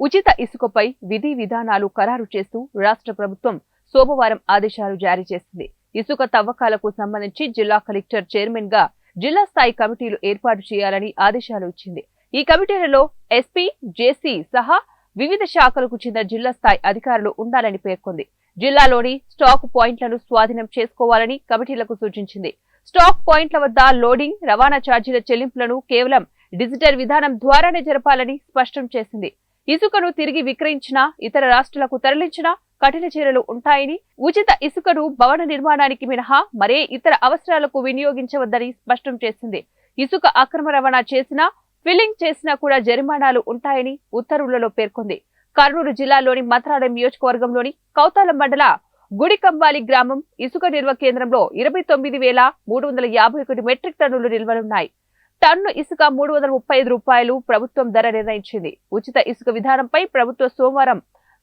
ఉచిత ఇసుకపై విధి విధానాలు ఖరారు చేస్తూ రాష్ట్ర ప్రభుత్వం సోమవారం ఆదేశాలు జారీ చేసింది. ఇసుక తవ్వకాలకు సంబంధించి జిల్లా కలెక్టర్ చైర్మన్గా జిల్లా స్థాయి కమిటీలు ఏర్పాటు చేయాలని ఆదేశాలు ఇచ్చింది. ఈ కమిటీలలో ఎస్పీ జేసీ సహా వివిధ శాఖలకు చెందిన జిల్లా స్థాయి అధికారులు ఉండాలని పేర్కొంది. జిల్లాలోని స్టాక్ పాయింట్లను స్వాధీనం చేసుకోవాలని కమిటీలకు సూచించింది. స్టాక్ పాయింట్ల వద్ద లోడింగ్ రవాణా ఛార్జీల చెల్లింపులను కేవలం డిజిటల్ విధానం ద్వారానే జరపాలని స్పష్టం చేసింది. ఇసుకను తిరిగి విక్రయించినా ఇతర రాష్ట్రాలకు తరలించినా కఠిన చర్యలు ఉంటాయని ఉచిత ఇసుకను భవన నిర్మాణానికి మినహా మరే ఇతర అవసరాలకు వినియోగించవద్దని స్పష్టం చేసింది. ఇసుక అక్రమ రవాణా చేసినా ఫిల్లింగ్ చేసినా కూడా జరిమానాలు ఉంటాయని ఉత్తర్వులలో పేర్కొంది. కర్నూలు జిల్లాలోని మత్రాడం నియోజకవర్గంలోని కౌతాలం మండల గుడికంబాలి గ్రామం ఇసుక నిల్వ కేంద్రంలో ఇరవై తొమ్మిది వేల మూడు వందల యాభై ఒకటి మెట్రిక్ టన్నులు నిల్వలున్నాయి. టన్ను ఇసుక మూడు వందల ముప్పై ఐదు రూపాయలు ప్రభుత్వం ధర నిర్ణయించింది. ఉచిత ఇసుక విధానంపై ప్రభుత్వం సోమవారం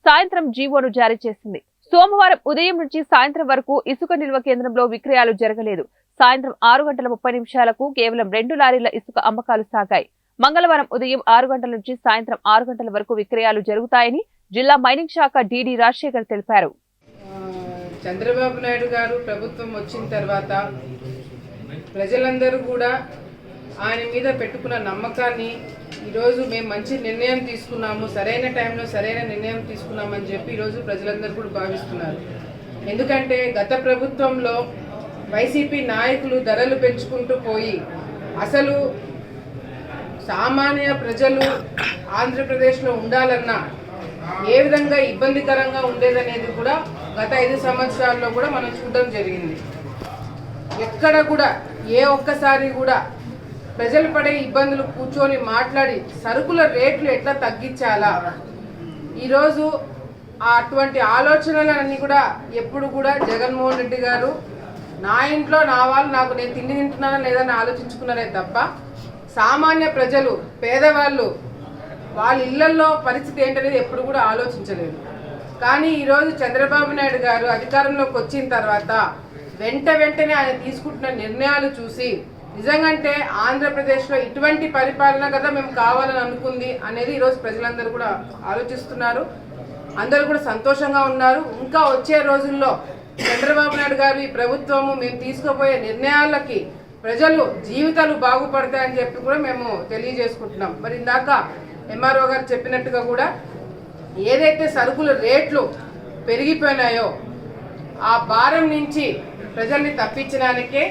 సాయంత్రం జీవోను జారీ చేసింది. సోమవారం ఉదయం నుంచి సాయంత్రం వరకు ఇసుక నిల్వ కేంద్రంలో విక్రయాలు జరగలేదు. సాయంత్రం ఆరు గంటల ముప్పై నిమిషాలకు కేవలం రెండు లారీల ఇసుక అమ్మకాలు సాగాయి. మంగళవారం ఉదయం ఆరు గంటల నుంచి సాయంత్రం ఆరు గంటల వరకు విక్రయాలు జరుగుతాయని జిల్లా మైనింగ్ శాఖ డీడీ రాజశేఖర్ తెలిపారు. చంద్రబాబు నాయుడు గారు ప్రభుత్వం వచ్చిన తర్వాత ప్రజలందరూ కూడా ఆయన మీద పెట్టుకున్న నమ్మకాన్ని ఈరోజు మేము మంచి నిర్ణయం తీసుకున్నాము సరైన టైంలో సరైన నిర్ణయం తీసుకున్నామని చెప్పి ఈరోజు ప్రజలందరూ కూడా భావిస్తున్నారు. ఎందుకంటే గత ప్రభుత్వంలో వైసీపీ నాయకులు ధరలు పెంచుకుంటూ పోయి అసలు సామాన్య ప్రజలు ఆంధ్రప్రదేశ్లో ఉండాలన్నా ఏ విధంగా ఇబ్బందికరంగా ఉండేదనేది కూడా గత ఐదు సంవత్సరాల్లో కూడా మనం చూడడం జరిగింది. ఎక్కడ కూడా ఏ ఒక్కసారి కూడా ప్రజలు పడే ఇబ్బందులు కూర్చొని మాట్లాడి సరుకుల రేట్లు ఎట్లా తగ్గించాలా? ఈరోజు అటువంటి ఆలోచనలన్నీ కూడా ఎప్పుడు కూడా జగన్మోహన్ రెడ్డి గారు నా ఇంట్లో నా వాళ్ళు నాకు నేను తిండి తింటున్నానా లేదని ఆలోచించుకున్నారే తప్ప సామాన్య ప్రజలు పేదవాళ్ళు వాళ్ళ ఇళ్ళల్లో పరిస్థితి ఏంటనేది ఎప్పుడు కూడా ఆలోచించలేదు. కానీ ఈరోజు చంద్రబాబు నాయుడు గారు అధికారంలోకి వచ్చిన తర్వాత వెంట వెంటనే ఆయన తీసుకుంటున్న నిర్ణయాలు చూసి నిజంగంటే ఆంధ్రప్రదేశ్లో ఇటువంటి పరిపాలన కదా మేము కావాలని అనుకుంది అనేది ఈరోజు ప్రజలందరూ కూడా ఆలోచిస్తున్నారు. అందరూ కూడా సంతోషంగా ఉన్నారు. ఇంకా వచ్చే రోజుల్లో చంద్రబాబు నాయుడు గారు ఈ ప్రభుత్వము మేము తీసుకోబోయే నిర్ణయాలకి ప్రజలు జీవితాలు బాగుపడతాయని చెప్పి కూడా మేము తెలియజేసుకుంటున్నాం. మరి ఇందాక ఎంఆర్ఓ గారు చెప్పినట్టుగా కూడా ఏదైతే సరుకుల రేట్లు పెరిగిపోయినాయో ఆ భారం నుంచి ప్రజల్ని తప్పించడానికే